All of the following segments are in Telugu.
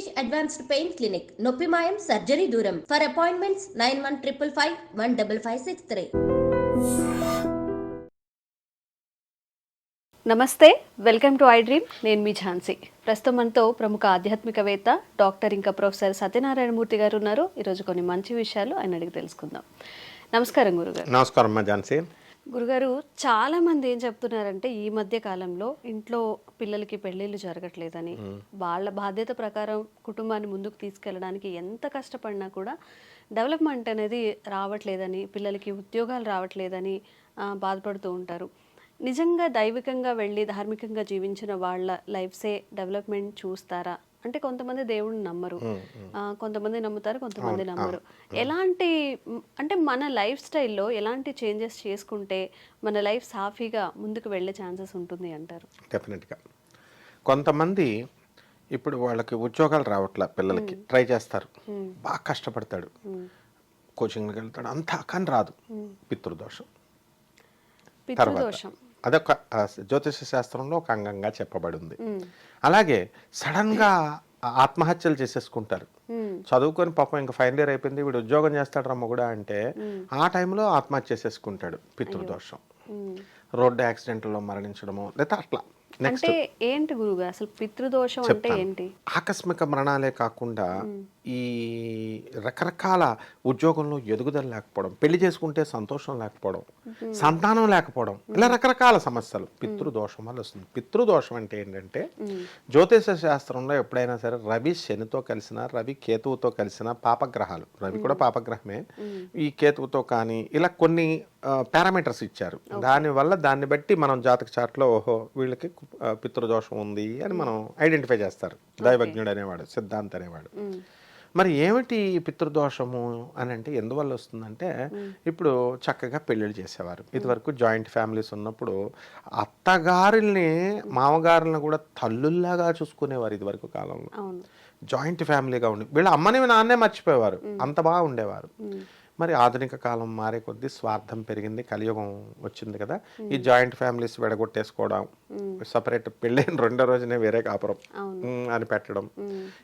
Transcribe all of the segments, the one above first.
స్టేజ్ అడ్వాన్స్డ్ పెయిన్ క్లినిక్ నొప్పి మాయం సర్జరీ దూరం. For appointments nine one triple five one double five six three నమస్తే వెల్కమ్ టు ఐ డ్రీమ్ నేను మీ ఝాన్సీ. ప్రస్తుతం మనతో ప్రముఖ ఆధ్యాత్మికవేత్త డాక్టర్ ఇంకా ప్రొఫెసర్ సత్యనారాయణమూర్తి గారు ఉన్నారు. ఈరోజు కొన్ని మంచి విషయాలు ఆయన అడిగి తెలుసుకుందాం. నమస్కారం గురుగారు. నమస్కారం అమ్మా ఝాన్సీ. గురుగారు చాలా మంది ఏం చెప్తున్నారంటే ఈ మధ్య కాలంలో ఇంట్లో పిల్లలకి పెళ్ళిళ్ళు జరగట్లేదని. వాళ్ళ బాధ్యత ప్రకారం కుటుంబాన్ని ముందుకు తీసుకెళ్ళడానికి ఎంత కష్టపడినా కూడా డెవలప్మెంట్ అనేది రావట్లేదని పిల్లలకి ఉద్యోగాలు రావట్లేదని బాధపడుతూ ఉంటారు. నిజంగా దైవికంగా వెళ్ళి ధార్మికంగా జీవించిన వాళ్ళ లైఫ్సే డెవలప్మెంట్ చూస్తారా? అంటే కొంతమంది దేవుడిని నమ్మరు. కొంతమంది నమ్ముతారు కొంతమంది నమ్మరు. ఎలాంటి అంటే మన లైఫ్ స్టైల్లో ఎలాంటి చేంజెస్ చేసుకుంటే మన లైఫ్ సాఫీగా ముందుకు వెళ్ళే ఛాన్సెస్ ఉంటుంది అంటారు? డెఫినెట్గా. కొంతమంది ఇప్పుడు వాళ్ళకి ఉద్యోగాలు రావట్లే పిల్లలకి ట్రై చేస్తారు. బాగా కష్టపడతాడు. కోచింగ్కి వెళ్తాడు. అంతా కానీ రాదు. పితృదోషం. పితృదోషం. అదొక జ్యోతిష శాస్త్రంలో ఒక అంగంగా చెప్పబడి ఉంది అలాగే సడన్గా ఆత్మహత్యలు చేసేసుకుంటారు. చదువుకొని పాపం ఇంకా ఫైనల్ ఇయర్ అయిపోయింది వీడు ఉద్యోగం చేస్తాడు రమ్మ కూడా అంటే ఆ టైంలో ఆత్మహత్య చేసేసుకుంటాడు పితృదోషం. రోడ్డు యాక్సిడెంట్లో మరణించడము లేదా అట్లా. నెక్స్ట్ అంటే ఏంటి గురుగారు అసలు పితృదోషం అంటే ఏంటి? ఆకస్మిక మరణాలే కాకుండా ఈ రకరకాల ఉద్యోగంలో ఎదుగుదల లేకపోవడం పెళ్ళి చేసుకుంటే సంతోషం లేకపోవడం సంతానం లేకపోవడం ఇలా రకరకాల సమస్యలు. పితృదోషం వల్ల వస్తుంది. పితృదోషం అంటే ఏంటంటే జ్యోతిష శాస్త్రంలో ఎప్పుడైనా సరే రవి శనితో కలిసిన రవి కేతువుతో కలిసిన పాపగ్రహాలు. రవి కూడా పాపగ్రహమే. ఈ కేతువుతో కానీ ఇలా కొన్ని పారామీటర్స్ ఇచ్చారు. దానివల్ల దాన్ని బట్టి మనం జాతక చాట్లో ఓహో వీళ్ళకి పితృదోషం ఉంది అని మనం ఐడెంటిఫై చేస్తారు. దైవజ్ఞుడు అనేవాడు సిద్ధాంత్ అనేవాడు. మరి ఏమిటి పితృదోషము అని అంటే ఎందువల్ల వస్తుందంటే ఇప్పుడు చక్కగా పెళ్ళిళ్ళు చేసేవారు. ఇదివరకు జాయింట్ ఫ్యామిలీస్ ఉన్నప్పుడు అత్తగారుల్ని మామగారులను కూడా తల్లుల్లాగా చూసుకునేవారు ఇదివరకు కాలంలో. జాయింట్ ఫ్యామిలీగా ఉండి వీళ్ళ అమ్మని నాన్నే మర్చిపోయేవారు. అంత బాగా ఉండేవారు మరి ఆధునిక కాలం మారే కొద్దీ స్వార్థం పెరిగింది కలియుగం వచ్చింది కదా. ఈ జాయింట్ ఫ్యామిలీస్ విడగొట్టేసుకోవడం సపరేట్ పెళ్ళైన రెండో రోజునే వేరే కాపురం అని పెట్టడం.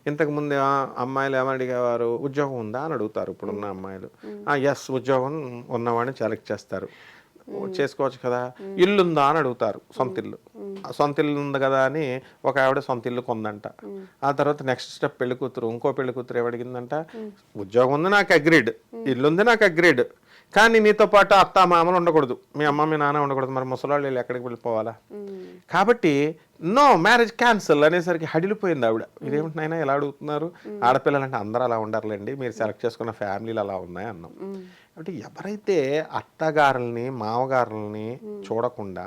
ఇంతకు ముందు అమ్మాయిలు ఏమని అడిగేవారు? ఉద్యోగం ఉందా? అని అడుగుతారు ఇప్పుడున్న అమ్మాయిలు. ఎస్ ఉద్యోగం ఉన్నవాడిని సెలెక్ట్ చేస్తారు. చేసుకోవచ్చు కదా. ఇల్లు ఉందా అని అడుగుతారు సొంత ఇల్లు. సొంత ఇల్లు ఉంది కదా అని ఒక ఆవిడ సొంత ఇల్లు కొందంట. ఆ తర్వాత నెక్స్ట్ స్టెప్ పెళ్ళి కూతురు ఇంకో పెళ్ళి కూతురు ఏమడిగిందంట ఉద్యోగం ఉంది నాకు అగ్రీడ్ ఇల్లు ఉంది నాకు అగ్రీడ్ కానీ నీతో పాటు అత్త మామలు ఉండకూడదు. మీ అమ్మ మీ నాన్న ఉండకూడదు. మరి ముసలాళ్ళు వీళ్ళు ఎక్కడికి వెళ్ళిపోవాలా? కాబట్టి నో మ్యారేజ్ క్యాన్సిల్ అనేసరికి హడిలిపోయింది ఆవిడ. ఇదేమిటి నాయనా ఎలా అడుగుతున్నారు? ఆడపిల్లలు అంటే అందరూ అలా ఉండరులేండి. మీరు సెలెక్ట్ చేసుకున్న ఫ్యామిలీలు అలా ఉన్నాయి అన్నాం కాబట్టి ఎవరైతే అత్తగారుల్ని మామగారుల్ని చూడకుండా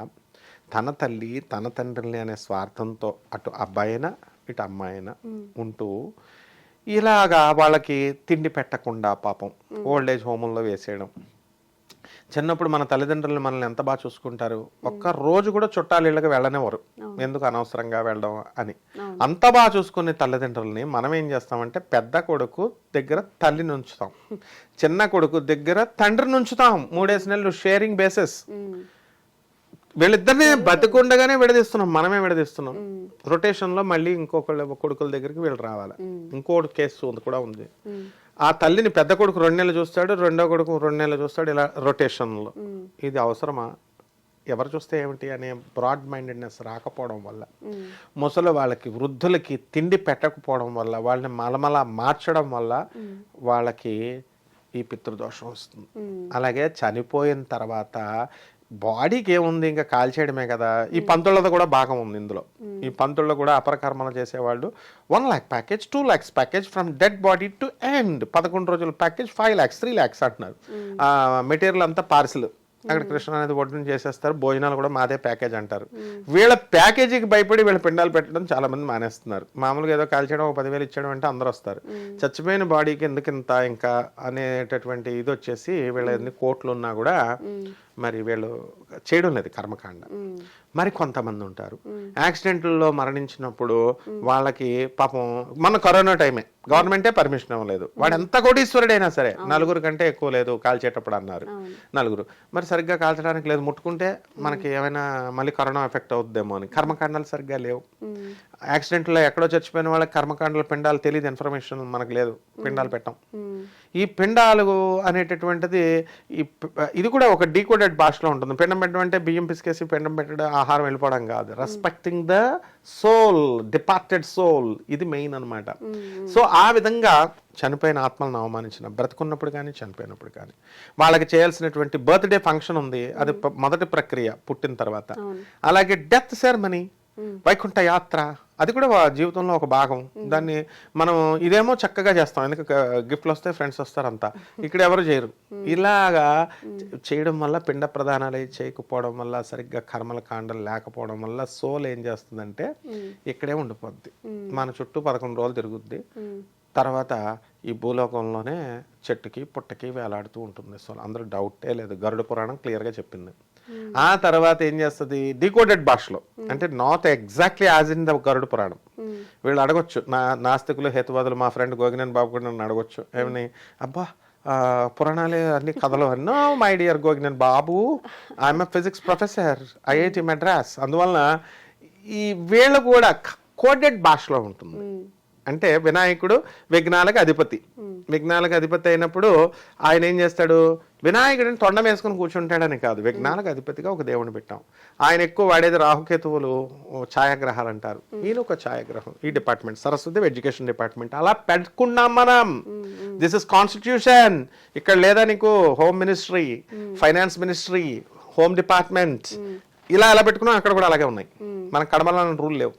తన తల్లి తన తండ్రిని అనే స్వార్థంతో అటు అబ్బాయినా ఇటు అమ్మాయినా ఉంటూ ఇలాగా వాళ్ళకి తిండి పెట్టకుండా పాపం ఓల్డ్ ఏజ్ హోముల్లో వేసేయడం. చిన్నప్పుడు మన తల్లిదండ్రులు మనల్ని ఎంత బాగా చూసుకుంటారు? ఒక్క రోజు కూడా చుట్టాలు ఇళ్ళకి వెళ్ళనివ్వరు. ఎందుకు అనవసరంగా వెళ్ళడం అని. అంత బాగా చూసుకునే తల్లిదండ్రులని మనం ఏం చేస్తామంటే పెద్ద కొడుకు దగ్గర తల్లిని ఉంచుతాం చిన్న కొడుకు దగ్గర తండ్రిని ఉంచుతాం మూడేసి నెలలు షేరింగ్ బేసిస్ వీళ్ళిద్దరిని బతికుండగానే విడదీస్తున్నాం. మనమే విడదీస్తున్నాం. రొటేషన్లో మళ్ళీ ఇంకొకళ్ళ కొడుకుల దగ్గరికి వీళ్ళు రావాలి. ఇంకోటి కేసు ఉంది కూడా ఉంది. ఆ తల్లిని పెద్ద కొడుకు రెండు నెలలు చూస్తాడు రెండో కొడుకు రెండు నెలలు చూస్తాడు ఇలా రొటేషన్లో ఇది అవసరమా? ఎవరు చూస్తే ఏమిటి అనే బ్రాడ్ మైండెడ్నెస్ రాకపోవడం వల్ల ముసలి వాళ్ళకి వృద్ధులకి తిండి పెట్టకపోవడం వల్ల వాళ్ళని మలమల మార్చడం వల్ల వాళ్ళకి ఈ పితృదోషం వస్తుంది. అలాగే చనిపోయిన తర్వాత బాడీకి ఏముంది? ఇంకా కాల్చేయడమే కదా. ఈ పంతులది కూడా భాగం ఉంది ఇందులో. ఈ పంతుల్లో కూడా అపరకర్మలు చేసేవాళ్ళు. One lakh package two lakhs package from dead body to end పదకొండు రోజుల package five lakhs three lakhs అంటున్నారు. మెటీరియల్ అంతా పార్సిల్ అక్కడ కృష్ణ అనేది ఒడ్డున చేసేస్తారు భోజనాలు కూడా మాదే ప్యాకేజ్ అంటారు. వీళ్ళ ప్యాకేజీకి భయపడి వీళ్ళ పిండాలు పెట్టడం చాలా మంది మానేస్తున్నారు. మామూలుగా ఏదో కాల్చేయడం ఒక పదివేలు ఇచ్చడం అంటే అందరూ వస్తారు. చచ్చిపోయిన బాడీకి ఎందుకు ఇంత ఇంకా అనేటటువంటి ఇది వచ్చేసి వీళ్ళ ఎన్ని కోట్లు ఉన్నా కూడా మరి వీళ్ళు చేయడం లేదు కర్మకాండ. మరి కొంతమంది ఉంటారు. యాక్సిడెంట్లలో మరణించినప్పుడు వాళ్ళకి పాపం మన కరోనా టైమే గవర్నమెంటే పర్మిషన్ ఇవ్వలేదు. వాడు ఎంత కోటీశ్వరుడైనా సరే నలుగురు కంటే ఎక్కువ లేదు కాల్చేటప్పుడు అన్నారు. నలుగురు. మరి సరిగ్గా కాల్చడానికి లేదు. ముట్టుకుంటే మనకి ఏమైనా మళ్ళీ కరోనా ఎఫెక్ట్ అవుద్దేమో అని. కర్మకాండాలు సరిగ్గా లేవు. యాక్సిడెంట్లో ఎక్కడో చచ్చిపోయిన వాళ్ళకి కర్మకాండల పిండాలు తెలియదు ఇన్ఫర్మేషన్ మనకు లేదు. పిండాలు పెట్టాం. ఈ పిండాలు అనేటటువంటిది ఇది కూడా ఒక డీకోడెడ్ భాషలో ఉంటుంది. పిండం పెట్టడం అంటే బియ్యం పిసికేసి పిండం పెట్టడం ఆహారం వెళ్ళిపోవడం కాదు. Respecting the soul departed soul ఇది మెయిన్ అన్నమాట. సో ఆ విధంగా చనిపోయిన ఆత్మలను అవమానించిన బ్రతుకున్నప్పుడు కానీ చనిపోయినప్పుడు కానీ. వాళ్ళకి చేయాల్సినటువంటి బర్త్డే ఫంక్షన్ ఉంది. అది మొదటి ప్రక్రియ పుట్టిన తర్వాత. అలాగే డెత్ సెరమనీ వైకుంఠ యాత్ర అది కూడా జీవితంలో ఒక భాగం. దాన్ని మనం ఇదేమో చక్కగా చేస్తాం. ఎందుకంటే గిఫ్ట్లు వస్తే ఫ్రెండ్స్ వస్తారంతా. ఇక్కడ ఎవరు చేయరు. ఇలాగా చేయడం వల్ల పిండ ప్రధానాలు చేయకపోవడం వల్ల సరిగ్గా కర్మల కాండలు లేకపోవడం వల్ల సోల్ ఏం చేస్తుందంటే ఇక్కడే ఉండిపోద్ది. మన చుట్టూ పదకొండు రోజులు తిరుగుద్ది. తర్వాత ఈ భూలోకంలోనే చెట్టుకి పుట్టకి వేలాడుతూ ఉంటుంది సో అందరూ డౌటే లేదు. గరుడ పురాణం క్లియర్గా చెప్పింది. ఆ తర్వాత ఏం చేస్తుంది? డికోడెడ్ భాషలో. అంటే not exactly as in the Garuda Puranam. వీళ్ళు అడగొచ్చు. నా నాస్తికులు హేతువాదులు మా ఫ్రెండ్ గోగినేని బాబు కూడా నన్ను అడగొచ్చు. ఏమని? అబ్బా పురాణాలే అన్ని కథలు అన్నో my dear Gogineni Babu I'm physics professor IIT Madras అందువలన ఈ వీళ్ళు కూడా కోడెడ్ భాషలో ఉంటుంది. అంటే వినాయకుడు విఘ్నాలకు అధిపతి. విఘ్నాలకు అధిపతి అయినప్పుడు ఆయన ఏం చేస్తాడు? వినాయకుడిని తొండం వేసుకుని కూర్చుంటాడని కాదు. విఘ్నాలకు అధిపతిగా ఒక దేవుని పెట్టాం. ఆయన ఎక్కువ వాడేది రాహుకేతువులు ఛాయాగ్రహాలు అంటారు. ఈయన ఒక ఛాయాగ్రహం. ఈ డిపార్ట్మెంట్ సరస్వతి ఎడ్యుకేషన్ డిపార్ట్మెంట్. అలా పెట్టుకున్నాం మనం దిస్ ఇస్ కాన్స్టిట్యూషన్ ఇక్కడ లేదా నీకు home ministry finance ministry home department ఇలా ఎలా పెట్టుకున్నాం? అక్కడ కూడా అలాగే ఉన్నాయి. మన కడమల రూల్ లేవు.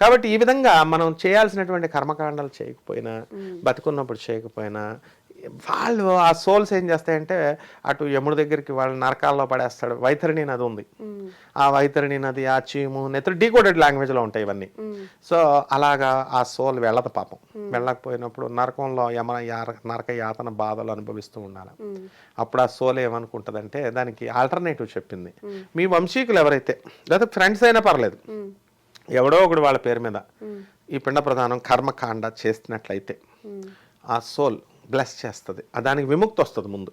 కాబట్టి ఈ విధంగా మనం చేయాల్సినటువంటి కర్మకాండాలు చేయకపోయినా బతుకున్నప్పుడు చేయకపోయినా వాళ్ళు ఆ సోల్స్ ఏం చేస్తాయంటే అటు యముడి దగ్గరికి వాళ్ళ నరకాల్లో పడేస్తాడు. వైతరిణి నది ఉంది. ఆ వైతరిణి నది ఆ చీము నెత్తురు డీకోడెడ్ లాంగ్వేజ్లో ఉంటాయి ఇవన్నీ. సో అలాగా ఆ సోల్ వెళ్ళదు పాపం. వెళ్ళకపోయినప్పుడు నరకంలో యమ నరక యాతన బాధలు అనుభవిస్తూ ఉండాలి. అప్పుడు ఆ సోల్ ఏమనుకుంటుందంటే దానికి ఆల్టర్నేటివ్ చెప్పింది. మీ వంశీకులు ఎవరైతే లేదా ఫ్రెండ్స్ అయినా పర్లేదు. ఎవడో ఒకడు వాళ్ళ పేరు మీద ఈ పిండ ప్రధానం కర్మకాండ చేస్తున్నట్లయితే ఆ సోల్ బ్లెస్ చేస్తుంది. దానికి విముక్తి వస్తుంది ముందు.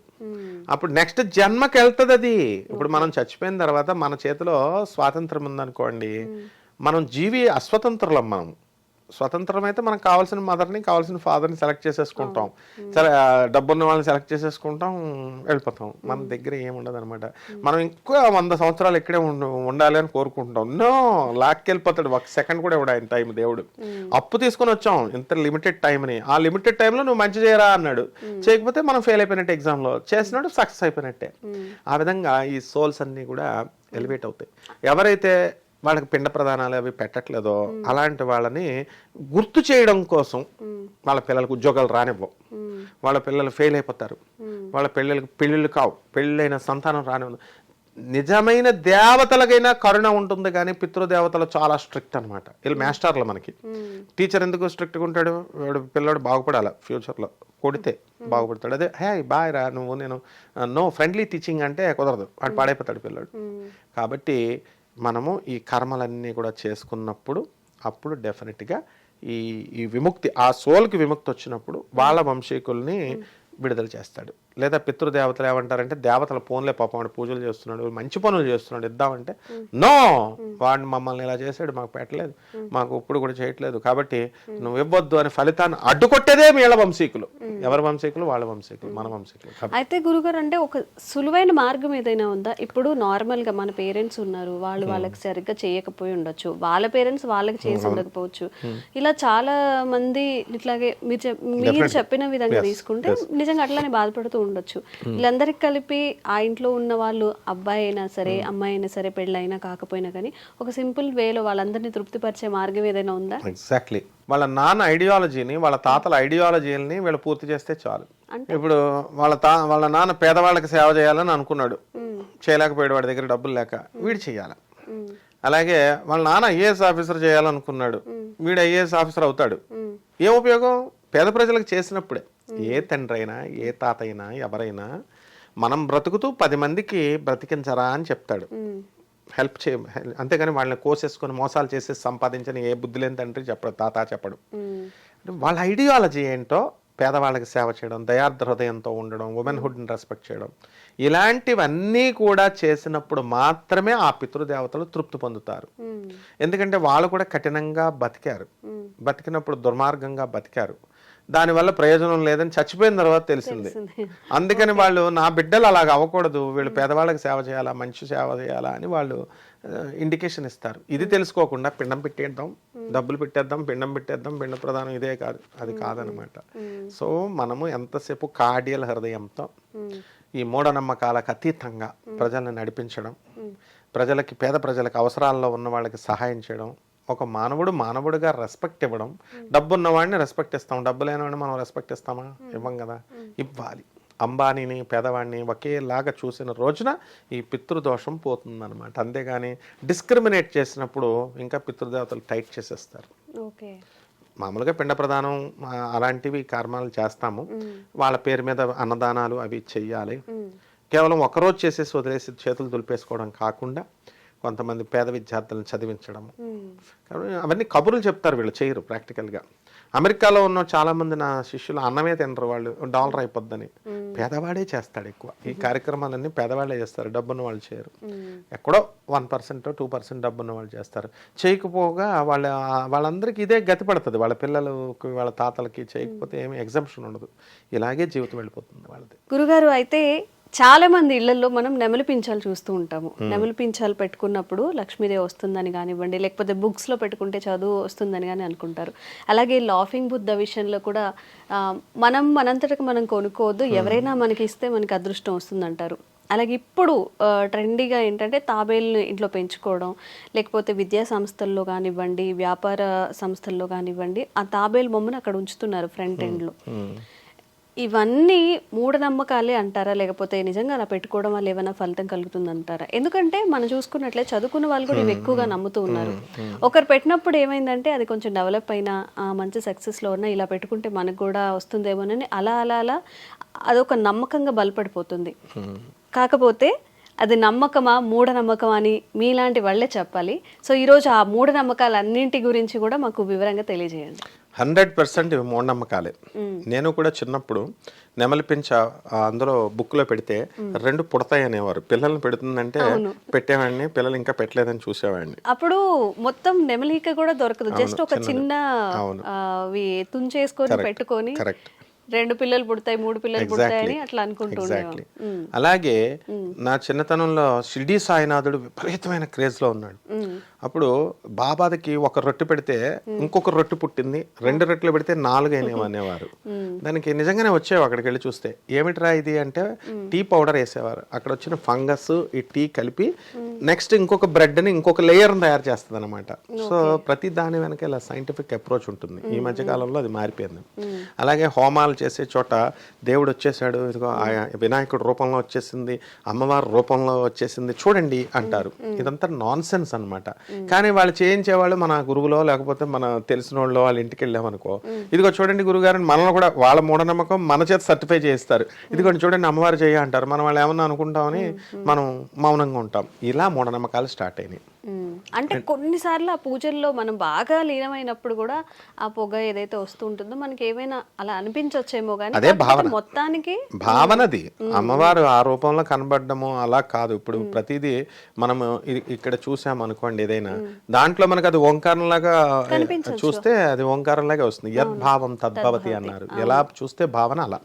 అప్పుడు నెక్స్ట్ జన్మకి వెళ్తుంది అది ఇప్పుడు మనం చచ్చిపోయిన తర్వాత మన చేతిలో స్వాతంత్రం ఉందనుకోండి మనం జీవి అస్వతంత్రులం మనం. స్వతంత్రం అయితే మనకు కావాల్సిన మదర్ని కావాల్సిన ఫాదర్ని సెలెక్ట్ చేసేసుకుంటాం. డబ్బున్న వాళ్ళని సెలెక్ట్ చేసేసుకుంటాం వెళ్ళిపోతాం. మన దగ్గర ఏముండదు అనమాట మనం ఇంకో వంద సంవత్సరాలు ఇక్కడే ఉండ- ఉండాలి అని కోరుకుంటాం నో! లాక్కెళ్ళిపోతాడు. ఒక సెకండ్ కూడా ఇవ్వడు ఆయన టైం దేవుడు. అప్పు తీసుకొని వచ్చాం. ఇంత లిమిటెడ్ టైంని. ఆ లిమిటెడ్ టైంలో నువ్వు మంచి చేయరా అన్నాడు. చేయకపోతే మనం ఫెయిల్ అయిపోయినట్టే ఎగ్జామ్లో. చేసినట్టు సక్సెస్ అయిపోయినట్టే. ఆ విధంగా ఈ సోల్స్ అన్నీ కూడా ఎలివేట్ అవుతాయి. ఎవరైతే వాళ్ళకి పిండ ప్రదానాలు అవి పెట్టట్లేదో అలాంటి వాళ్ళని గుర్తు చేయడం కోసం వాళ్ళ పిల్లలకు ఉద్యోగాలు రానివ్వవు. వాళ్ళ పిల్లలు ఫెయిల్ అయిపోతారు. వాళ్ళ పిల్లలకు పెళ్ళిళ్ళు కావు. పెళ్ళైన సంతానం రానివ్వదు. నిజమైన దేవతలకైనా కరుణ ఉంటుంది కానీ పితృదేవతలు చాలా స్ట్రిక్ట్ అనమాట వీళ్ళు మాస్టర్లు మనకి. టీచర్ ఎందుకు స్ట్రిక్ట్గా ఉంటాడు? వాడు పిల్లడు బాగుపడాలి ఫ్యూచర్లో. కొడితే బాగుపడతాడు. అదే హే బాయ్ రా నువ్వు నేను నో ఫ్రెండ్లీ టీచింగ్ అంటే కుదరదు. వాడు పాడైపోతాడు పిల్లడు. కాబట్టి మనము ఈ కర్మలన్నీ కూడా చేసుకున్నప్పుడు అప్పుడు డెఫినెట్గా ఈ ఈ విముక్తి ఆ సోల్కి విముక్తి వచ్చినప్పుడు వాళ్ళ వంశీకుల్ని విడుదల చేస్తాడు. లేదా పితృదేవతలు ఏమంటారంటే దేవతల ఫోన్లే పాపం వాడు పూజలు చేస్తున్నాడు మంచి పనులు చేస్తున్నాడు ఇద్దామంటే నో! వాడు మమ్మల్ని ఇలా చేశాడు మాకు పెట్టలేదు మాకు ఇప్పుడు కూడా చేయట్లేదు. కాబట్టి నువ్వు ఇవ్వద్దు అని ఫలితాన్ని అడ్డుకొట్టేదే వీళ్ళ వంశీకులు. ఎవరి వంశీకులు? వాళ్ళ వంశీకులు మన వంశీకులు. అయితే గురుగారు అంటే ఒక సులువైన మార్గం ఏదైనా ఉందా? ఇప్పుడు నార్మల్గా మన పేరెంట్స్ ఉన్నారు వాళ్ళు వాళ్ళకి సరిగ్గా చేయకపోయి ఉండొచ్చు వాళ్ళ పేరెంట్స్ వాళ్ళకి చేసి ఉండకపోవచ్చు. ఇలా చాలా మంది ఇట్లాగే మీరు చెప్పిన విధంగా తీసుకుంటే నిజంగా అట్లానే బాధపడుతూ ఉండొచ్చు. వీళ్ళందరికి కలిపి ఆ ఇంట్లో ఉన్న వాళ్ళు అబ్బాయి అయినా సరే అమ్మాయి అయినా సరే పెళ్ళైనా కాకపోయినా కానీ ఒక సింపుల్ వేలో వాళ్ళందరినీ తృప్తిపరిచే మార్గం ఏదైనా ఉందా? ఎగ్జాక్ట్లీ. వాళ్ళ నాన్న ఐడియాలజీని వాళ్ళ తాతల ఐడియాలజీని వీళ్ళు పూర్తి చేస్తే చాలు. ఇప్పుడు వాళ్ళ తా వాళ్ళ నాన్న పేదవాళ్ళకి సేవ చేయాలని అనుకున్నాడు. చేయలేకపోయాడు వాడి దగ్గర డబ్బులు లేక వీడు చేయాలి. అలాగే వాళ్ళ నాన్న ఐఏఎస్ ఆఫీసర్ చేయాలనుకున్నాడు. వీడు ఐఏఎస్ ఆఫీసర్ అవుతాడు. ఏం ఉపయోగం? పేద ప్రజలకు చేసినప్పుడే. ఏ తండ్రి అయినా ఏ తాత అయినా ఎవరైనా మనం బ్రతుకుతూ పది మందికి బ్రతికించరా అని చెప్తాడు. హెల్ప్ చేయ హెల్- అంతేగాని వాళ్ళని కోసేసుకొని మోసాలు చేసి సంపాదించని ఏ బుద్ధి లేని తండ్రి చెప్పడు తాత చెప్పడు. వాళ్ళ ఐడియాలజీ ఏంటో పేదవాళ్ళకి సేవ చేయడం దయార్థ హృదయంతో ఉండడం ఉమెన్హుడ్ని రెస్పెక్ట్ చేయడం ఇలాంటివన్నీ కూడా చేసినప్పుడు మాత్రమే ఆ పితృదేవతలు తృప్తి పొందుతారు. ఎందుకంటే వాళ్ళు కూడా కఠినంగా బతికారు. బతికినప్పుడు దుర్మార్గంగా బతికారు. దానివల్ల ప్రయోజనం లేదని చచ్చిపోయిన తర్వాత తెలిసింది. అందుకని వాళ్ళు నా బిడ్డలు అలాగ అవ్వకూడదు వీళ్ళు పేదవాళ్ళకి సేవ చేయాలా మంచి సేవ చేయాలా అని వాళ్ళు ఇండికేషన్ ఇస్తారు. ఇది తెలుసుకోకుండా పిండం పెట్టేద్దాం డబ్బులు పెట్టేద్దాం పిండం పెట్టేద్దాం పిండ ప్రధానం ఇదే కాదు అది కాదనమాట. సో మనము ఎంతసేపు కార్డియల్ హృదయంతో ఈ మూఢనమ్మకాలకు అతీతంగా ప్రజల్ని నడిపించడం ప్రజలకి పేద ప్రజలకు అవసరాల్లో ఉన్న వాళ్ళకి సహాయం చేయడం ఒక మానవుడు మానవుడిగా రెస్పెక్ట్ ఇవ్వడం. డబ్బు ఉన్నవాడిని రెస్పెక్ట్ ఇస్తాం. డబ్బు లేనివాడిని మనం రెస్పెక్ట్ ఇస్తామా? ఇవ్వం కదా. ఇవ్వాలి. అంబానీని పేదవాడిని ఒకేలాగా చూసిన రోజున ఈ పితృదోషం పోతుందన్నమాట. అంతేగాని డిస్క్రిమినేట్ చేసినప్పుడు ఇంకా పితృదేవతలు టైట్ చేసేస్తారు. మామూలుగా పిండ ప్రదానం ఆ, అలాంటివి కర్మాలు చేస్తాము. వాళ్ళ పేరు మీద అన్నదానాలు అవి చెయ్యాలి. కేవలం ఒకరోజు చేసేసి వదిలేసి చేతులు దులిపేసుకోవడం కాకుండా కొంతమంది పేద విద్యార్థులను చదివించడం కాబట్టి అవన్నీ కబుర్లు చెప్తారు వీళ్ళు చేయరు ప్రాక్టికల్గా. అమెరికాలో ఉన్న చాలా మంది నా శిష్యులు అన్నమే తినరు వాళ్ళు డాలర్ అయిపోద్దని. పేదవాడే చేస్తాడు ఎక్కువ. ఈ కార్యక్రమాలన్నీ పేదవాళ్ళే చేస్తారు డబ్బున్న వాళ్ళు చేయరు. ఎక్కడో వన్ పర్సెంట్ టూ పర్సెంట్ డబ్బున్న వాళ్ళు చేస్తారు. చేయకపోగా వాళ్ళ వాళ్ళందరికీ ఇదే గతి పడుతుంది. వాళ్ళ పిల్లలకి వాళ్ళ తాతలకి చేయకపోతే ఏమి ఎగ్జంప్షన్ ఉండదు. ఇలాగే జీవితం వెళ్ళిపోతుంది వాళ్ళది. గురుగారు అయితే చాలా మంది ఇళ్ళలో మనం నెమలి పించాలు చూస్తూ ఉంటాము. నెమలి పించాలు పెట్టుకున్నప్పుడు లక్ష్మీదేవి వస్తుందని కానివ్వండి లేకపోతే books లో పెట్టుకుంటే చదువు వస్తుందని కానీ అనుకుంటారు. అలాగే లాఫింగ్ బుద్ధ విషయంలో కూడా మనం మనంతటకు మనం కొనుక్కోవద్దు ఎవరైనా మనకి ఇస్తే మనకి అదృష్టం వస్తుందంటారు. అలాగే ఇప్పుడు ట్రెండీగా ఏంటంటే తాబేల్ని ఇంట్లో పెంచుకోవడం లేకపోతే విద్యా సంస్థల్లో కానివ్వండి వ్యాపార సంస్థల్లో కానివ్వండి ఆ తాబేలు బొమ్మను అక్కడ ఉంచుతున్నారు ఫ్రంట్ ఎండ్లో. ఇవన్నీ మూఢనమ్మకాలే అంటారా? లేకపోతే నిజంగా అలా పెట్టుకోవడం వల్ల ఏమైనా ఫలితం కలుగుతుంది అంటారా ఎందుకంటే మనం చూసుకున్నట్లే చదువుకున్న వాళ్ళు కూడా ఇవి ఎక్కువగా నమ్ముతూ ఉన్నారు. ఒకరు పెట్టినప్పుడు ఏమైందంటే అది కొంచెం డెవలప్ అయినా మంచి సక్సెస్లో ఉన్న ఇలా పెట్టుకుంటే మనకు కూడా వస్తుందేమోనని అలా అలా అలా అదొక నమ్మకంగా బలపడిపోతుంది. కాకపోతే అది నమ్మకమా మూఢనమ్మకమా అని మీలాంటి వాళ్ళే చెప్పాలి. సో ఈరోజు ఆ మూఢనమ్మకాలన్నింటి గురించి కూడా మాకు వివరంగా తెలియజేయండి. హండ్రెడ్ పర్సెంట్ ఇవి మూఢనమ్మకాలే. నేను కూడా చిన్నప్పుడు నెమలి పించ ఆ, అందులో బుక్లో పెడితే రెండు పుడతాయి అనేవారు. పిల్లల్ని పెడుతుందంటే పెట్టేవాడిని పిల్లలు ఇంకా పెట్టలేదని చూసేవాడిని. అప్పుడు మొత్తం నెమలిక కూడా దొరకదు. జస్ట్ ఒక చిన్న తుంచేసుకొని పెట్టుకొని కరెక్ట్. రెండు పిల్లలు పుడతాయి మూడు పిల్లలు పుడతాయని అట్లా అనుకుంటూ ఎగ్జాక్ట్లీ ఉండేవాళ్ళం. అలాగే నా చిన్నతనంలో షిర్డీ సాయినాథుడు విపరీతమైన క్రేజ్లో ఉన్నాడు అప్పుడు బాబాకి ఒక రొట్టె పెడితే ఇంకొక రొట్టె పుట్టింది రెండు రొట్టెలు పెడితే నాలుగు అనేవారు. దానికి నిజంగానే వచ్చేవి అక్కడికి వెళ్ళి చూస్తే. ఏమిట్రా ఇది అంటే టీ పౌడర్ వేసేవారు. అక్కడ వచ్చిన ఫంగస్ ఈ టీ కలిపి నెక్స్ట్ ఇంకొక బ్రెడ్ని ఇంకొక లేయర్ తయారు చేస్తుంది అనమాట సో ప్రతి దాని వెనక ఇలా సైంటిఫిక్ అప్రోచ్ ఉంటుంది. ఈ మధ్య కాలంలో అది మారిపోయింది. అలాగే హోమాలు చేసే చోట దేవుడు వచ్చేసాడు ఇదిగో వినాయకుడు రూపంలో వచ్చేసింది అమ్మవారి రూపంలో వచ్చేసింది చూడండి అంటారు. ఇదంతా నాన్ సెన్స్ అనమాట కానీ వాళ్ళు చేయించే వాళ్ళు మన గురువులో లేకపోతే మన తెలిసిన వాళ్ళు వాళ్ళ ఇంటికి వెళ్ళామనుకో ఇదిగో చూడండి గురుగారు మనల్ని కూడా వాళ్ళ మూఢనమ్మకం మన చేత సర్టిఫై చేస్తారు ఇదిగోండి చూడండి అమ్మవారు చేయ అంటారు. మనం వాళ్ళు ఏమన్నా అనుకుంటామని మనం మౌనంగా ఉంటాం. ఇలా మూఢనమ్మకాలు స్టార్ట్ అయినాయి. అంటే కొన్నిసార్లు ఆ పూజల్లో మనం బాగా లీనమైనప్పుడు కూడా ఆ పొగ ఏదైతే వస్తూ ఉంటుందో మనకి ఏమైనా అలా అనిపించవచ్చేమో కానీ అదే భావన. మొత్తానికి భావనది. అమ్మవారు ఆ రూపంలో కనబడము అలా కాదు. ఇప్పుడు ప్రతిదీ మనము ఇ- ఇక్కడ చూసాం అనుకోండి ఏదైనా. దాంట్లో మనకు అది ఓంకారం లాగా చూస్తే అది ఓంకారం లాగా వస్తుంది యద్భావం తద్భవతి అన్నారు. ఎలా చూస్తే భావన అలా.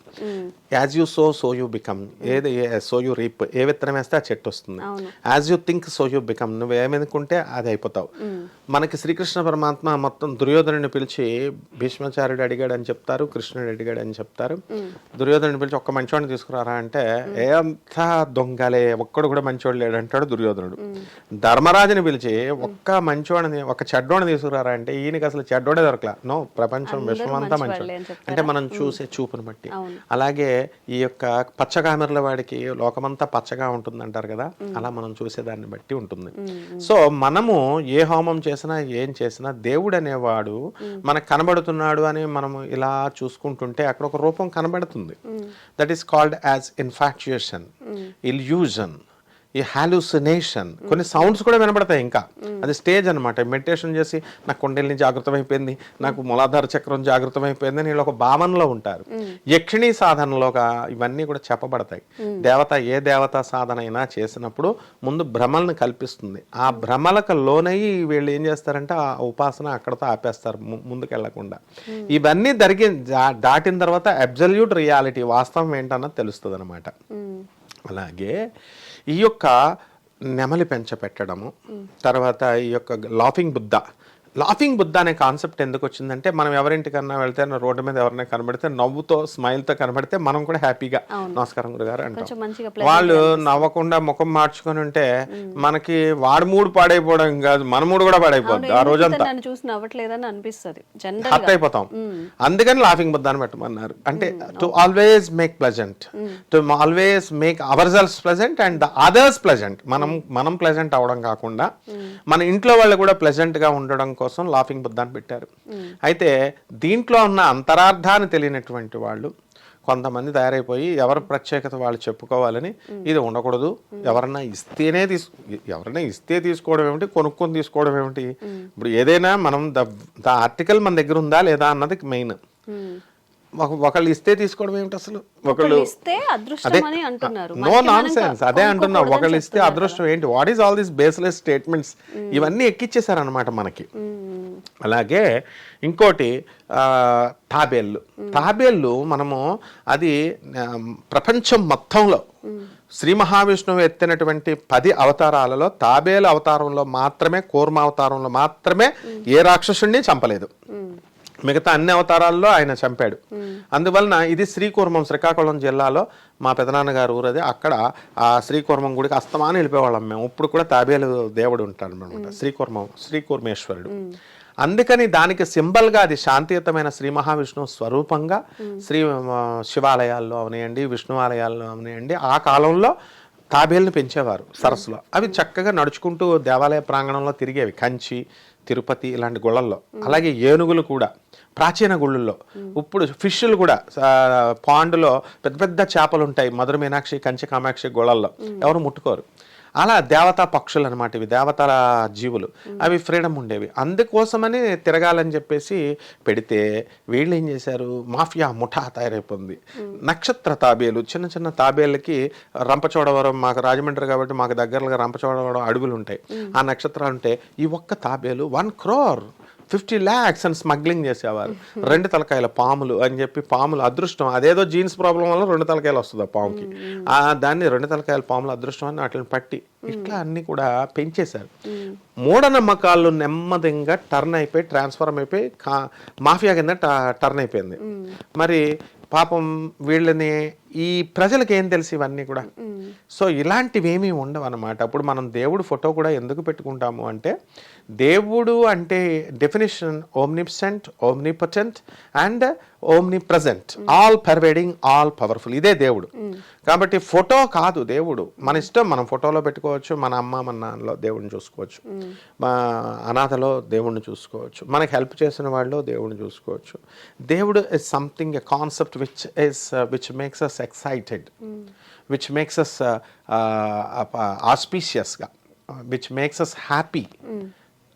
As you so so you become ఏది సో యూ రీప్ ఏ విత్తనం వేస్తే ఆ చెట్టు వస్తుంది. As you think so you become నువ్వు ఏమనుకుంటే అది అయిపోతావు. మనకి శ్రీకృష్ణ పరమాత్మ మొత్తం దుర్యోధనుని పిలిచి భీష్మాచార్యుడు అడిగాడు అని చెప్తారు కృష్ణుడు అడిగాడు అని చెప్తారు దుర్యోధనుని పిలిచి ఒక్క మంచోడిని తీసుకురారా అంటే ఏ అంతా దొంగలే ఒక్కడు కూడా మంచోడు లేడు అంటాడు దుర్యోధనుడు ధర్మరాజుని పిలిచి ఒక్క మంచోడిని ఒక చెడ్డోడిని తీసుకురారా అంటే ఈయనకి అసలు చెడ్డోడే దొరకలా. నో ప్రపంచం విశ్వం అంతా మంచోడు. అంటే మనం చూసే చూపును బట్టి. అలాగే ఈ యొక్క పచ్చకామెరల వాడికి లోకమంతా పచ్చగా ఉంటుంది అంటారు కదా అలా మనం చూసేదాన్ని బట్టి ఉంటుంది. సో మనము ఏ హోమం చేసినా ఏం చేసినా దేవుడు అనేవాడు మనకు కనబడుతున్నాడు అని మనము ఇలా చూసుకుంటుంటే అక్కడ ఒక రూపం కనబడుతుంది. That is called as infatuation illusion ఈ హాలుసినేషన్ కొన్ని సౌండ్స్ కూడా వినపడతాయి ఇంకా. అది స్టేజ్ అనమాట మెడిటేషన్ చేసి నా కుండలిని జాగృతం అయిపోయింది నాకు మూలాధార చక్రం జాగృతం అయిపోయింది అని వీళ్ళు ఒక భావనలో ఉంటారు. యక్షిణీ సాధనలో ఇవన్నీ కూడా చెప్పబడతాయి. దేవత ఏ దేవతా సాధన అయినా చేసినప్పుడు ముందు భ్రమలను కల్పిస్తుంది. ఆ భ్రమలకు లోనయ్యి వీళ్ళు ఏం చేస్తారంటే ఆ ఉపాసన అక్కడతో ఆపేస్తారు ము- ముందుకు వెళ్ళకుండా ఇవన్నీ జరిగి దాటిన తర్వాత అబ్జల్యూట్ రియాలిటీ వాస్తవం ఏంటన్నది తెలుస్తుంది అనమాట అలాగే ఈ యొక్క నెమలి పెంచ పెట్టడము తర్వాత ఈ యొక్క లాఫింగ్ బుద్ధ లాఫింగ్ బుద్ధ అనే కాన్సెప్ట్ ఎందుకు వచ్చిందంటే మనం ఎవరింటికన్నా వెళ్తే రోడ్డు మీద ఎవరైనా కనబడితే నవ్వుతో స్మైల్తో కనబడితే మనం కూడా హ్యాపీగా నమస్కారం గురుగారు అంటాం. వాళ్ళు నవ్వకుండా ముఖం మార్చుకొని ఉంటే మనకి వాడి మూడు పాడైపోవడం కాదు మన మూడు కూడా పాడైపోద్ది ఆ రోజంతా. చూసి నవ్వట్లేదని అనిపిస్తుంది హర్ట్ అయిపోతాం అందుకని లాఫింగ్ బుద్ధాన్ని పెట్టమన్నారు. అంటే to always make pleasant to always make our selves pleasant and the others pleasant మనం మనం ప్లెజెంట్ అవడం కాకుండా మన ఇంట్లో వాళ్ళు కూడా ప్లెజెంట్గా ఉండడం కోసం కోసం లాఫింగ్ బుద్ధాన్ని పెట్టారు. అయితే దీంట్లో ఉన్న అంతరార్థాన్ని తెలియనటువంటి వాళ్ళు కొంతమంది తయారైపోయి ఎవరి ప్రత్యేకత వాళ్ళు చెప్పుకోవాలని ఇది ఉండకూడదు. ఎవరన్నా ఇస్తేనే తీసు ఎవరైనా ఇస్తే తీసుకోవడం ఏమిటి? కొనుక్కొని తీసుకోవడం ఏమిటి? ఇప్పుడు ఏదైనా మనం ద ఆర్టికల్ మన దగ్గర ఉందా లేదా అన్నది మెయిన్. ఒకళ్ళు ఇస్తే తీసుకోవడం ఏమిటి అసలు? ఒకళ్ళు ఇస్తే అదృష్టం అని అంటున్నారు. నో నాన్ సెన్స్ అదే అంటున్నా ఒకళ్ళు ఇస్తే అదృష్టం ఏంటి? What is all these baseless statements ఇవన్నీ ఎక్కిచ్చేసారనమాట మనకి. అలాగే ఇంకోటి ఆ, తాబేళ్ళు తాబేళ్ళు మనము అది ప్రపంచం మొత్తంలో శ్రీ మహావిష్ణువు ఎత్తినటువంటి పది అవతారాలలో తాబేలు అవతారంలో మాత్రమే కూర్మ అవతారంలో మాత్రమే ఏ రాక్షసుడిని చంపలేదు. మిగతా అన్ని అవతారాల్లో ఆయన చంపాడు. అందువలన ఇది శ్రీకూర్మం శ్రీకాకుళం జిల్లాలో మా పెదనాన్నగారు ఊరది. అక్కడ ఆ శ్రీకూర్మం గుడికి అస్తమానం వెళ్ళిపోయేవాళ్ళం మేము. ఇప్పుడు కూడా తాబేలు దేవుడు ఉంటాడు అనమాట శ్రీకూర్మం శ్రీకూర్మేశ్వరుడు. అందుకని దానికి సింబల్గా అది శాంతియుతమైన శ్రీ మహావిష్ణువు స్వరూపంగా శ్రీ శివాలయాల్లో అవనియండి విష్ణు ఆలయాల్లో అవనియండి ఆ కాలంలో తాబేళ్ళని పెంచేవారు సరస్సులో. అవి చక్కగా నడుచుకుంటూ దేవాలయ ప్రాంగణంలో తిరిగేవి. కంచి తిరుపతి ఇలాంటి గుళ్ళల్లో. అలాగే ఏనుగులు కూడా ప్రాచీన గుళ్ళల్లో. ఇప్పుడు ఫిష్లు కూడా పాండులో పెద్ద పెద్ద చేపలు ఉంటాయి మధుర మీనాక్షి కంచి కామాక్షి గుళ్ళల్లో. ఎవరు ముట్టుకోరు. అలా దేవతా పక్షులు అనమాట ఇవి దేవతల జీవులు. అవి ఫ్రీడమ్ ఉండేవి. అందుకోసమని తిరగాలని చెప్పేసి పెడితే వీళ్ళు ఏం చేశారు? మాఫియా ముఠా తయారైపోయింది. నక్షత్ర తాబేలు చిన్న చిన్న తాబేళ్ళకి రంపచోడవరం మాకు రాజమండ్రి కాబట్టి మాకు దగ్గరగా రంపచోడవరం అడవులు ఉంటాయి ఆ నక్షత్రాలు ఉంటే ఈ ఒక్క తాబేలు వన్ క్రోర్. ఫిఫ్టీ ల్యాక్స్ అని స్మగ్లింగ్ చేసేవారు. రెండు తలకాయల పాములు అని చెప్పి పాములు అదృష్టం. అదేదో జీన్స్ ప్రాబ్లం వల్ల రెండు తలకాయలు వస్తుంది ఆ పాముకి. ఆ దాన్ని రెండు తలకాయల పాములు అదృష్టం అని వాటిని పట్టి ఇట్లా అన్ని కూడా పెంచేశారు. మూఢనమ్మకాలు నెమ్మదిగా టర్న్ అయిపోయి ట్రాన్స్ఫార్మ్ అయిపోయి కా- మాఫియా కింద ట- టర్న్ అయిపోయింది. మరి పాపం వీళ్ళని ఈ ప్రజలకు ఏం తెలుసు ఇవన్నీ కూడా? సో ఇలాంటివి ఏమీ ఉండవు అనమాట అప్పుడు మనం దేవుడు ఫోటో కూడా ఎందుకు పెట్టుకుంటాము అంటే దేవుడు అంటే definition omniscient omnipotent and omnipresent all pervading all powerful ఇదే దేవుడు. కాబట్టి ఫోటో కాదు దేవుడు. మన ఇష్టం మనం ఫోటోలో పెట్టుకోవచ్చు మన అమ్మ మన నాన్నలో దేవుడిని చూసుకోవచ్చు. మా అనాథలో దేవుడిని చూసుకోవచ్చు. మనకి హెల్ప్ చేసిన వాళ్ళు దేవుడిని చూసుకోవచ్చు. దేవుడు is something a concept which is which makes us excited which makes us ఆస్పీషియస్గా which makes us happy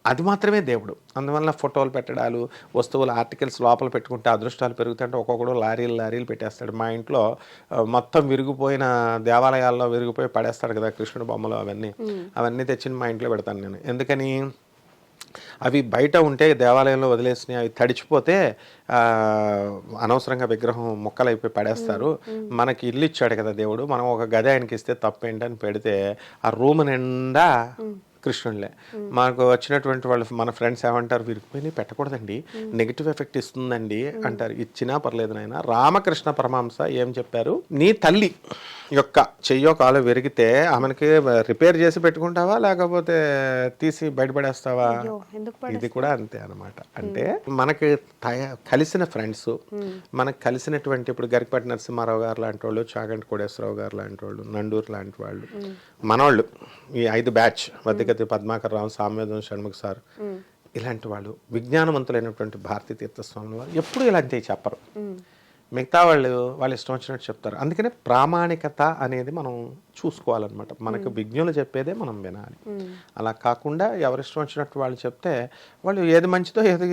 అది మాత్రమే దేవుడు. అందువల్ల ఫోటోలు పెట్టడాలు వస్తువులు ఆర్టికల్స్ లోపల పెట్టుకుంటే అదృష్టాలు పెరుగుతుంటే ఒక్కొక్కడు లారీలు లారీలు పెట్టేస్తాడు. మా ఇంట్లో మొత్తం విరిగిపోయిన దేవాలయాల్లో విరిగిపోయి పడేస్తాడు కదా కృష్ణుడు బొమ్మలు అవన్నీ. అవన్నీ తెచ్చి మా ఇంట్లో పెడతాను నేను. ఎందుకని? అవి బయట ఉంటే దేవాలయంలో వదిలేసినాయి అవి తడిచిపోతే అనవసరంగా విగ్రహం ముక్కలైపోయి పడేస్తారు. మనకి ఇల్లు ఇచ్చాడు కదా దేవుడు. మనం ఒక గది ఆయనకి ఇస్తే తప్పేంటని పెడితే ఆ రూమ్ నిండా కృష్ణుడిలే మాకు వచ్చినటువంటి వాళ్ళు మన ఫ్రెండ్స్ ఏమంటారు విరిగిపోయి పెట్టకూడదండి. నెగిటివ్ ఎఫెక్ట్ ఇస్తుందండి అంటారు. ఇచ్చినా పర్లేదు నాయన. రామకృష్ణ పరమాంస ఏం చెప్పారు? నీ తల్లి యొక్క చెయ్యో కాలో విరిగితే ఆమెకి రిపేర్ చేసి పెట్టుకుంటావా లేకపోతే తీసి బయటపడేస్తావా? ఇది కూడా అంతే అన్నమాట. అంటే మనకి కలిసిన ఫ్రెండ్స్ మనకు కలిసినటువంటి ఇప్పుడు గరికపాటి నరసింహారావు గారు లాంటి వాళ్ళు చాగంటి కోడేశ్వరరావు గారు లాంటి వాళ్ళు నండూరు లాంటి వాళ్ళు మనవాళ్ళు ఈ ఐదు బ్యాచ్ వద్దిగతి పద్మాకర్ రావు సామ్వేదం షణ్ముఖ్ సార్ ఇలాంటి వాళ్ళు విజ్ఞానవంతులైనటువంటి భారతీ తీర్థస్వామి వారు ఎప్పుడు ఇలాంటివి చెప్పరు. మిగతా వాళ్ళు వాళ్ళు ఇష్టం వచ్చినట్టు చెప్తారు. అందుకనే ప్రామాణికత అనేది మనం చూసుకోవాలన్నమాట. మనకు విజ్ఞులు చెప్పేదే మనం వినాలి. అలా కాకుండా ఎవరి ఇష్టం వచ్చినట్టు వాళ్ళు చెప్తే వాళ్ళు ఏది మంచిదో ఏది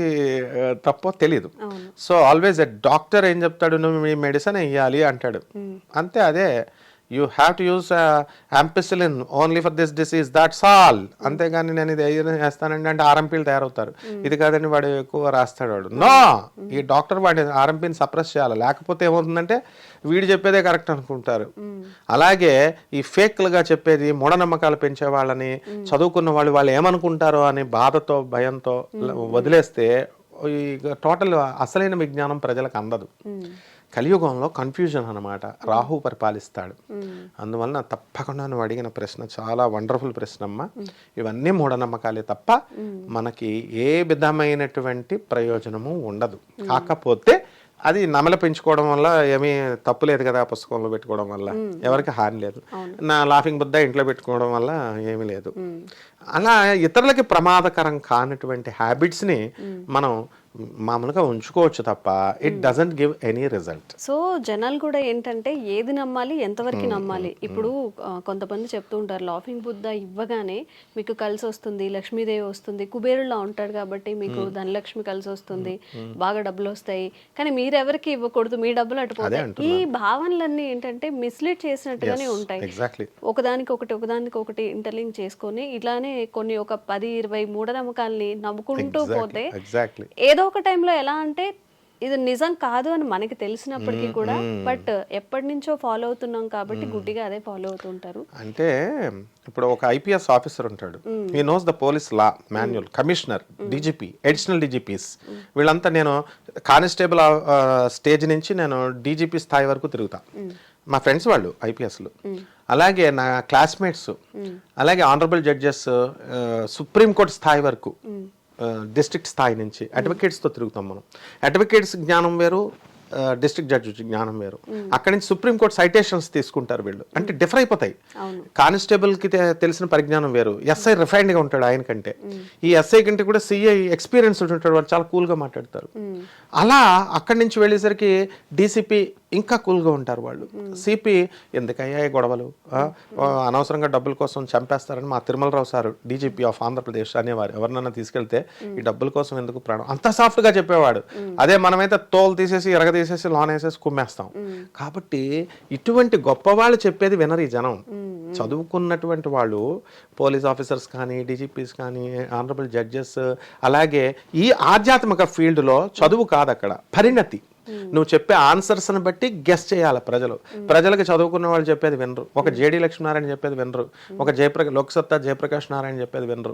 తప్పో తెలియదు సో ఆల్వేస్ ఎ డాక్టర్ ఏం చెప్తాడు? నువ్వు మీ మెడిసిన్ వేయాలి అంటాడు. అంతే అదే. You have to use ampicillin only for this disease that's all అంతేగాని నేను ఇది ఏదైనా చేస్తానండి అంటే ఆర్ఎంపీలు తయారవుతారు. ఇది కాదని వాడు ఎక్కువ రాస్తాడు వాడు. నో ఈ డాక్టర్ వాడి ఆర్ఎంపీని సప్రెస్ చేయాలి. లేకపోతే ఏమవుతుందంటే వీడు చెప్పేదే కరెక్ట్ అనుకుంటారు. అలాగే ఈ ఫేక్లుగా చెప్పేది మూఢనమ్మకాలు పెంచే వాళ్ళని చదువుకున్న వాళ్ళు వాళ్ళు ఏమనుకుంటారో అని బాధతో భయంతో వదిలేస్తే ఈ టోటల్ అసలైన విజ్ఞానం ప్రజలకు అందదు. కలియుగంలో కన్ఫ్యూజన్ అన్నమాట. రాహు పరిపాలిస్తాడు. అందువలన తప్పకుండా నువ్వు అడిగిన ప్రశ్న చాలా వండర్ఫుల్ ప్రశ్న అమ్మా ఇవన్నీ మూఢనమ్మకాలే తప్ప మనకి ఏ విధమైనటువంటి ప్రయోజనము ఉండదు. కాకపోతే అది నమల పెంచుకోవడం వల్ల ఏమీ తప్పు లేదు కదా పుస్తకంలో పెట్టుకోవడం వల్ల. ఎవరికి హాని లేదు. నా లాఫింగ్ బుద్ధ ఇంట్లో పెట్టుకోవడం వల్ల ఏమీ లేదు. అలా ఇతరులకి ప్రమాదకరం కానటువంటి habits ని మనం మామూలుగా ఉంచుకోవచ్చు తప్ప it doesn't give any result so జనాలు కూడా ఏంటంటే ఏది నమ్మాలి ఎంతవరకు నమ్మాలి? ఇప్పుడు ఆ, కొంతమంది చెప్తూ ఉంటారు లాఫింగ్ బుద్ధ ఇవ్వగానే మీకు కలిసి వస్తుంది లక్ష్మీదేవి వస్తుంది కుబేరులా ఉంటాడు కాబట్టి మీకు ధనలక్ష్మి కలిసి వస్తుంది బాగా డబ్బులు వస్తాయి. కానీ మీరెవరికి ఇవ్వకూడదు మీ డబ్బులు అటుపోతాయి. ఈ భావనలన్నీ ఏంటంటే మిస్లీడ్ చేసినట్టుగానే ఉంటాయి. ఒకదానికి ఒకటి ఒకదానికి ఒకటి ఇంటర్లింక్ చేసుకొని ఇలానే కొన్ని ఒక పది ఇరవై మూఢనమ్మకాల్ని నమ్ముకుంటూ పోతే ఎగ్జాక్ట్లీ ఏదో ఒక టైంలో ఎలా అంటే ఇది నిజం కాదు అని మనకి తెలిసినప్పటికీ కూడా బట్ ఎప్పటి నుంచో ఫాలో అవుతున్నాం కాబట్టి గుడ్డిగా అదే ఫాలో అవుతుంటారు అంటే ఇప్పుడు ఒక ఐపీఎస్ ఆఫీసర్ ఉంటాడు. ఈ knows the police law manual commissioner DGP additional DGPs వీళ్ళంతా నేను కానిస్టేబుల్ స్టేజ్ నుంచి నేను డీజీపీ స్థాయి వరకు తిరుగుతా. మా ఫ్రెండ్స్ వాళ్ళు ఐపీఎస్లు. అలాగే నా క్లాస్మేట్స్ అలాగే ఆనరబుల్ జడ్జెస్ సుప్రీంకోర్టు స్థాయి వరకు. డిస్ట్రిక్ట్ స్థాయి నుంచి అడ్వకేట్స్తో తిరుగుతాం మనం. అడ్వకేట్స్ జ్ఞానం వేరు డిస్ట్రిక్ట్ జడ్జి జ్ఞానం వేరు. అక్కడి నుంచి సుప్రీంకోర్టు సైటేషన్స్ తీసుకుంటారు వీళ్ళు. అంటే డిఫర్ అయిపోతాయి. కానిస్టేబుల్కి తె- తెలిసిన పరిజ్ఞానం వేరు. ఎస్ఐ రిఫైన్డ్గా ఉంటాడు ఆయన కంటే. ఈ ఎస్ఐ కంటే కూడా సిఐ ఎక్స్పీరియన్స్ ఉంటాడు. వాళ్ళు చాలా కూల్గా మాట్లాడతారు. అలా అక్కడి నుంచి వెళ్ళేసరికి డీసీపీ ఇంకా కూల్గా ఉంటారు వాళ్ళు. సిపి ఎందుకయ్యా గొడవలు? అనవసరంగా డబ్బుల కోసం చంపేస్తారని మా Tirumalarao sir DGP of Andhra Pradesh అనేవారు. ఎవరినైనా తీసుకెళ్తే ఈ డబ్బుల కోసం ఎందుకు ప్రాణం? అంత సాఫ్ట్గా చెప్పేవాడు. అదే మనమైతే తోలు తీసేసి ఎరగ తీసేసి లోన్ వేసేసి కుమ్మేస్తాం. కాబట్టి ఇటువంటి గొప్ప వాళ్ళు చెప్పేది వినరు ఈ జనం. చదువుకున్నటువంటి వాళ్ళు పోలీస్ ఆఫీసర్స్ కానీ డీజీపీస్ కానీ ఆనరబుల్ జడ్జెస్ అలాగే ఈ ఆధ్యాత్మిక ఫీల్డ్లో చదువు కాదు అక్కడ పరిణతి. నువ్వు చెప్పే ఆన్సర్స్ని బట్టి గెస్ చేయాలి ప్రజలు. ప్రజలకు చదువుకున్న వాళ్ళు చెప్పేది వినరు. ఒక జేడి లక్ష్మీనారాయణ చెప్పేది వినరు. ఒక జయప్రకాష్ లోక్సత్తా జయప్రకాష్ నారాయణ చెప్పేది వినరు.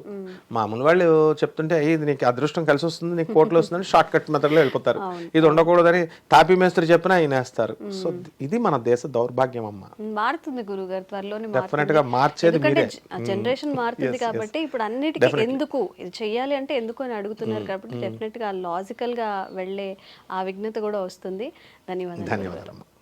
మామూలు వాళ్ళు చెప్తుంటే "ఏయ్, ఇది నీకు అదృష్టం కలిసి వస్తుంది నీకు కోట్లు వస్తుందని షార్ట్ కట్ మెథడ్లో వెళ్ళిపోతారు. ఇది ఉండకూడదని తాపీ మేస్త్రి చెప్పినా ఆయన వేస్తారు సో ఇది మన దేశ దౌర్భాగ్యం అమ్మ. మారుతుంది గురువు గారు త్వరలోనే Definite గా మార్చేది మీరే. జనరేషన్ మారుతుంది కాబట్టి ఇప్పుడు అన్నిటికీ ఎందుకు? ఇది చెయ్యాలి అంటే ఎందుకు అని అడుగుతున్నారు కాబట్టి డెఫినెట్గా లాజికల్గా వెళ్ళే ఆ విఘ్నత కూడా వస్తుంది. ధన్యవాదాలు ధన్యవాదాలు